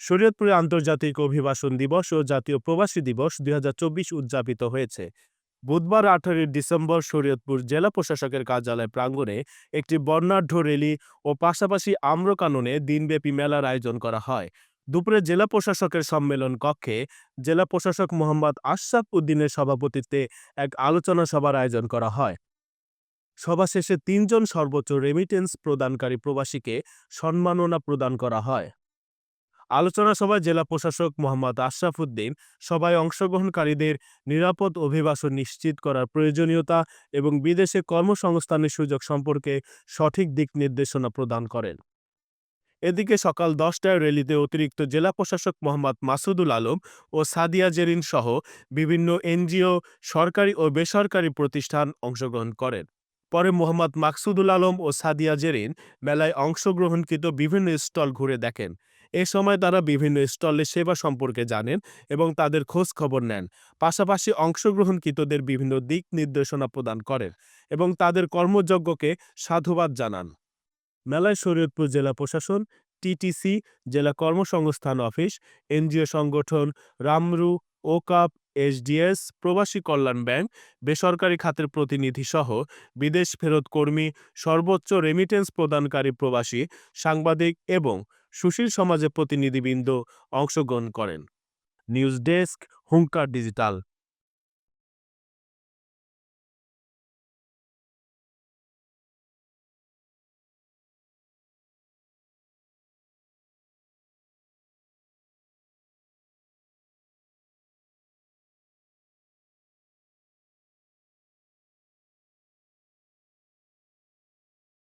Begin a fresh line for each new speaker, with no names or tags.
শরীয়তপুরে আন্তর্জাতিক অভিবাসন দিবস ও জাতীয় প্রবাসী দিবস দুই উদযাপিত হয়েছে। বুধবার আঠারোই ডিসেম্বর শরীয়তপুর জেলা প্রশাসকের কার্যালয় প্রাঙ্গণে একটি বর্ণাঢ্য র্যালি ও পাশাপাশি আম্রকাননে দিনব্যাপী মেলার আয়োজন করা হয়। দুপুরে জেলা প্রশাসকের সম্মেলন কক্ষে জেলা প্রশাসক মোহাম্মদ আশরাফ উদ্দিনের সভাপতিত্বে এক আলোচনা সভার আয়োজন করা হয়। সভা শেষে তিনজন সর্বোচ্চ রেমিটেন্স প্রদানকারী প্রবাসীকে সম্মাননা প্রদান করা হয়। আলোচনা সভায় জেলা প্রশাসক মোহাম্মদ আশরাফ উদ্দিন সভায় অংশগ্রহণকারীদের নিরাপদ অভিবাসন নিশ্চিত করার প্রয়োজনীয়তা এবং বিদেশে কর্মসংস্থানের সুযোগ সম্পর্কে সঠিক দিক নির্দেশনা প্রদান করেন। এদিকে সকাল দশটায় র্যালিতে অতিরিক্ত জেলা প্রশাসক মোহাম্মদ মাসুদুল আলম ও সাদিয়া জেরিন সহ বিভিন্ন এনজিও, সরকারি ও বেসরকারি প্রতিষ্ঠান অংশগ্রহণ করেন। পরে মোহাম্মদ মাকসুদুল আলম ও সাদিয়া জেরিন মেলায় অংশগ্রহণকৃত বিভিন্ন স্টল ঘুরে দেখেন। এ সময় তারা বিভিন্ন স্টলের সেবা সম্পর্কে জানেন এবং তাদের খোঁজ খবর নেন। পাশাপাশি অংশগ্রহণকৃতদের বিভিন্ন দিক নির্দেশনা প্রদান করেন এবং তাদের কর্মযজ্ঞকে সাধুবাদ জানান। মেলায় শরীয়তপুর জেলা প্রশাসন, টিটিসি, জেলা কর্মসংস্থান অফিস, এনজিও সংগঠন, রামরু, ওকাপ এসডিএস প্রবাসী কল্যাণ ব্যাংক, বেসরকারি খাতের প্রতিনিধি সহ বিদেশ ফেরত কর্মী, সর্বোচ্চ রেমিটেন্স প্রদানকারী প্রবাসী, সাংবাদিক এবং সুশীল সমাজের প্রতিনিধিবৃন্দ অংশগ্রহণ করেন। News desk, Hunkar digital.